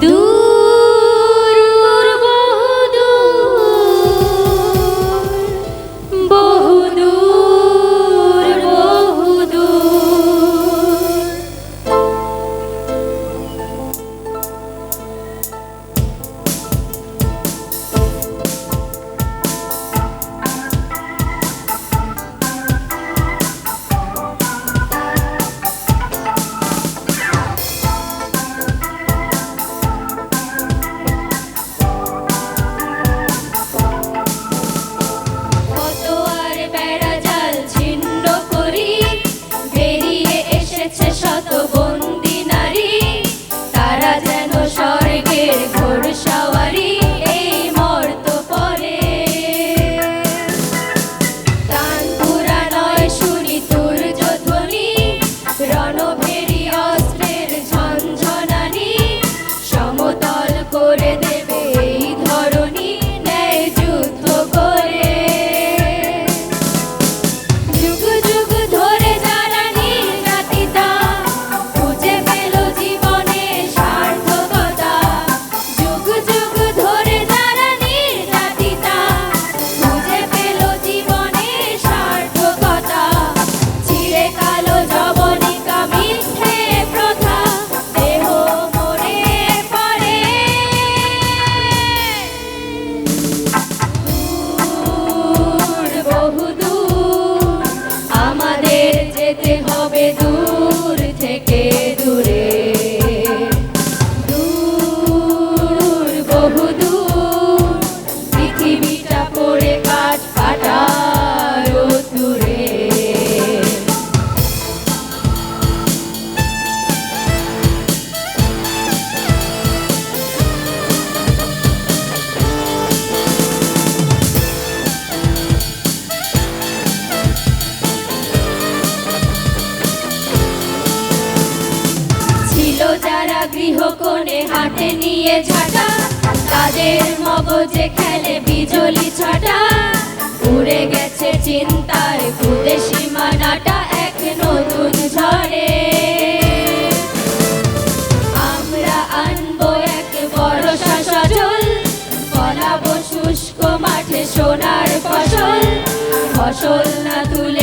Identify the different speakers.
Speaker 1: rindu serrano. গৃহকোণে হাতে নিয়ে ঝাঁটা। তাদের মগজে খেলে বিজলি ছাটা। উড়ে গেছে চিন্তায় খুদে সীমানাটা এক নতুন ঝড়ে। আমরা আনব এক বড় সজল ফলাবো শুষ্ক মাঠে সোনার ফসল। ফসল না তুলে